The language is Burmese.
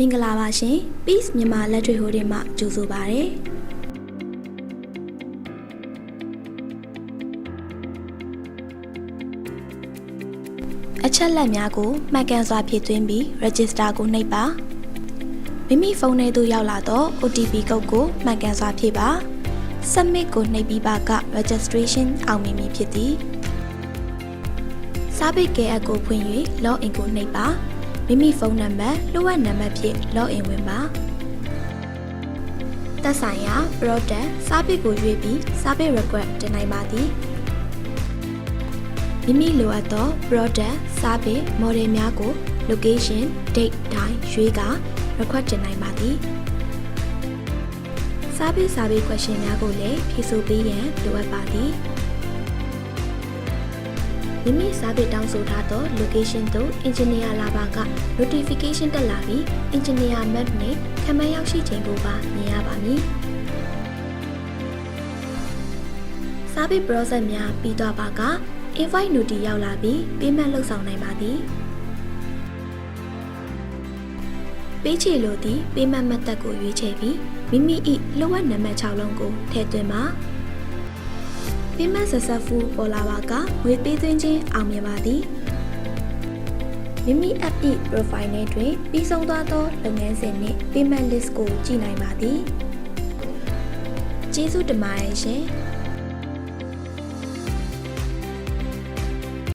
မင်္ဂလာပါရှင် Peace မြန်မာလက်တွေ့ဟိုတွေမှကြိုဆိုပါရစေအချက်လက်များကိုမှတ်ကန်စွာဖြည့်သွင်းပြီး register ကိုနှိပ်ပါမိမိဖုန်းထဲသို့ရောက်လာသော OTP ကုတ်ကိုမှတ်ကန်စွာဖြည့်ပါ submit ကိုနှိပ်ပြီးပါက registration အောင်မြင်မည်ဖြစ်သည်စာပိတ်ကဲအပ်ကိုဖွင့်၍ login ကိုနှိပ်ပါ မိမိဖုန်းနံပါတ်လိုအပ်နံပါတ်ဖြင့် login ဝင်ပါသက်ဆိုင်ရာ product စာပိတ်ကိုရွေးပြီးစာပိတ် request တင်နိုင်ပါသည်မိမိလိုအပ်သော product စာပိတ် model များကို location date တိုင်းရွေးကာ request တင်နိုင်ပါသည်စာပိတ်စာပိတ် question များကိုလည်းဖြေဆိုပေးရန်လိုအပ်ပါသည် မိမိစာပေတောင်းဆိုထားသော location သို့ engineer လာပါက notification တက်လာပြီး engineer map နဲ့ခံမရောက်ရှိချိန်ကိုပါမြင်ရပါမည်။စာပေ process များပြီးတော့ပါက invite notice ရောက်လာပြီး payment လုပ်ဆောင်နိုင်ပါသည်။ပေးချေလိုသည့် payment method ကိုရွေးချယ်ပြီးမိမိ၏လိုအပ်နံပါတ်6လုံးကိုထည့်သွင်းပါ။ payment successful ပေါ်လာပါကငွေပေးသွင်းခြင်းအောင်မြင်ပါသည်မိမိ app ၏ profile ထဲတွင်ပြီးဆုံးသွားသောလုပ်ငန်းစဉ်နှင့် payment list ကိုကြည့်နိုင်ပါသည်ကျေးဇူးတင်ပါတယ်ရှင်